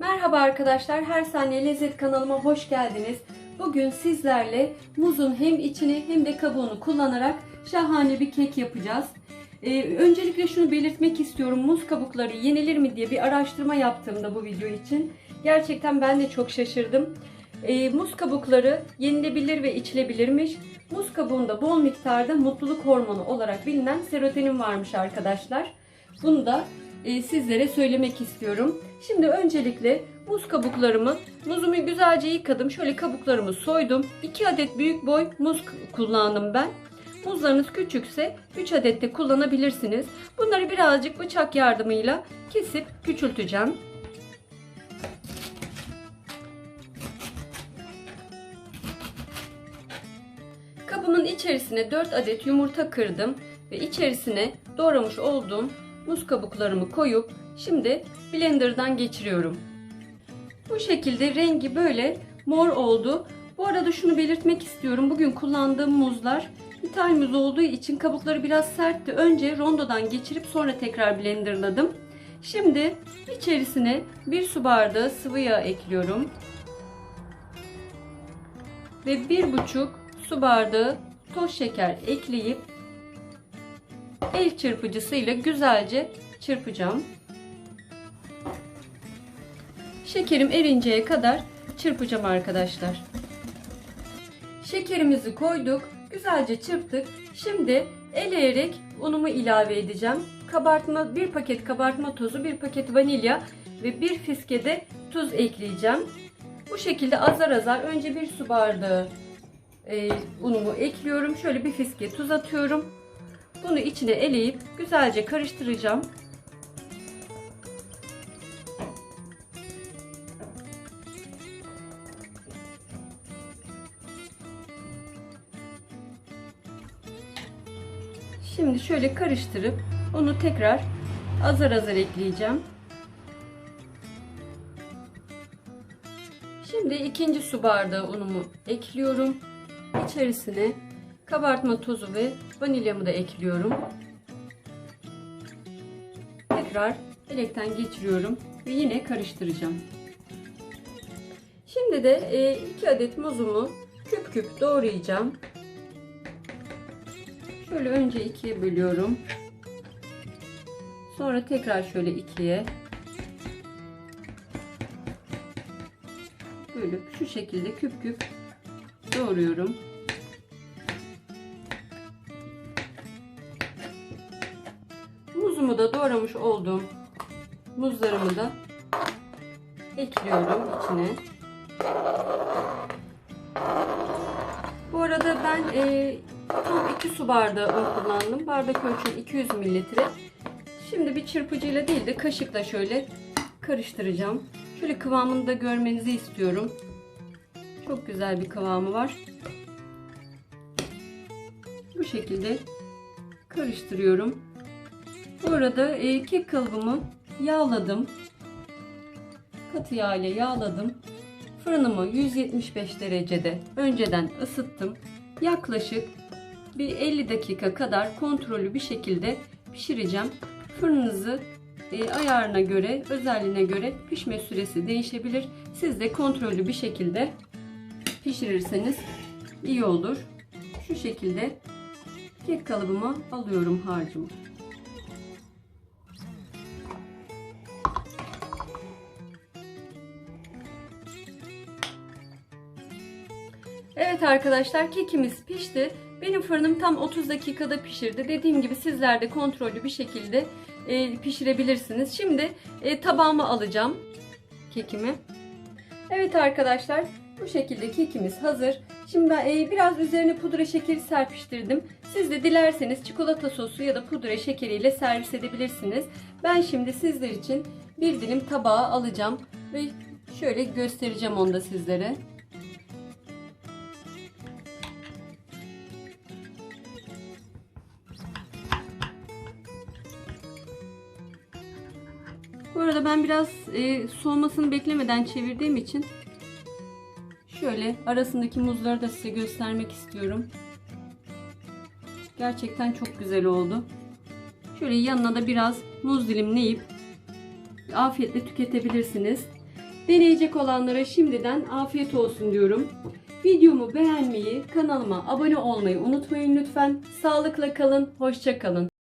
Merhaba arkadaşlar, Her Saniye Lezzet kanalıma hoş geldiniz. Bugün sizlerle muzun hem içini hem de kabuğunu kullanarak şahane bir kek yapacağız. Ee, öncelikle şunu belirtmek istiyorum. Muz kabukları yenilir mi diye bir araştırma yaptığımda bu video için gerçekten ben de çok şaşırdım. Ee, muz kabukları yenilebilir ve içilebilirmiş. Muz kabuğunda bol miktarda mutluluk hormonu olarak bilinen serotonin varmış arkadaşlar. Bunu da e, sizlere söylemek istiyorum. Şimdi öncelikle muz kabuklarımı, muzumu güzelce yıkadım. Şöyle kabuklarımı soydum. 2 adet büyük boy muz kullandım ben. Muzlarınız küçükse 3 adet de kullanabilirsiniz. Bunları birazcık bıçak yardımıyla kesip küçülteceğim. Kabımın içerisine 4 adet yumurta kırdım ve içerisine doğramış olduğum muz kabuklarımı koyup şimdi blenderdan geçiriyorum. Bu şekilde rengi böyle mor oldu. Bu arada şunu belirtmek istiyorum. Bugün kullandığım muzlar ithal muz olduğu için kabukları biraz sertti. Önce rondodan geçirip sonra tekrar blenderladım. Şimdi içerisine bir su bardağı sıvı yağ ekliyorum. Ve bir buçuk su bardağı toz şeker ekleyip el çırpıcısıyla güzelce çırpacağım. Şekerim erinceye kadar çırpacağım arkadaşlar. Şekerimizi koyduk. Güzelce çırptık. Şimdi eleyerek unumu ilave edeceğim. Kabartma, bir paket kabartma tozu, bir paket vanilya ve bir fiske de tuz ekleyeceğim. Bu şekilde azar azar önce bir su bardağı e, unumu ekliyorum. Şöyle bir fiske tuz atıyorum. Bunu içine eleyip güzelce karıştıracağım. Şimdi şöyle karıştırıp onu tekrar azar azar ekleyeceğim. Şimdi ikinci su bardağı unumu ekliyorum. İçerisine kabartma tozu ve vanilyamı da ekliyorum. Tekrar elekten geçiriyorum ve yine karıştıracağım. Şimdi de 2 adet muzumu küp küp doğrayacağım. Şöyle önce ikiye bölüyorum. Sonra tekrar şöyle ikiye bölüp şu şekilde küp küp doğruyorum. Muzumu da doğramış olduğum muzlarımı da ekliyorum içine. Bu arada ben e, tam 2 su bardağı un kullandım. Bardak ölçüm 200 mililitre. Şimdi bir çırpıcıyla değil de kaşıkla şöyle karıştıracağım. Şöyle kıvamını da görmenizi istiyorum. Çok güzel bir kıvamı var. Bu şekilde karıştırıyorum. Bu arada e, kek kalıbımı yağladım. Katı yağ ile yağladım. Fırınımı 175 derecede önceden ısıttım. Yaklaşık bir 50 dakika kadar kontrollü bir şekilde pişireceğim. Fırınınızı e, ayarına göre, özelliğine göre pişme süresi değişebilir. Siz de kontrollü bir şekilde pişirirseniz iyi olur. Şu şekilde kek kalıbıma alıyorum harcımı. Evet arkadaşlar kekimiz pişti. Benim fırınım tam 30 dakikada pişirdi. Dediğim gibi sizler de kontrollü bir şekilde e, pişirebilirsiniz. Şimdi e, tabağıma alacağım kekimi. Evet arkadaşlar bu şekilde kekimiz hazır. Şimdi ben e, biraz üzerine pudra şekeri serpiştirdim. Siz de dilerseniz çikolata sosu ya da pudra şekeriyle servis edebilirsiniz. Ben şimdi sizler için bir dilim tabağa alacağım ve şöyle göstereceğim onu da sizlere. Bu arada ben biraz e, soğumasını beklemeden çevirdiğim için şöyle arasındaki muzları da size göstermek istiyorum. Gerçekten çok güzel oldu. Şöyle yanına da biraz muz dilimleyip afiyetle tüketebilirsiniz. Deneyecek olanlara şimdiden afiyet olsun diyorum. Videomu beğenmeyi, kanalıma abone olmayı unutmayın lütfen. Sağlıkla kalın, hoşça kalın.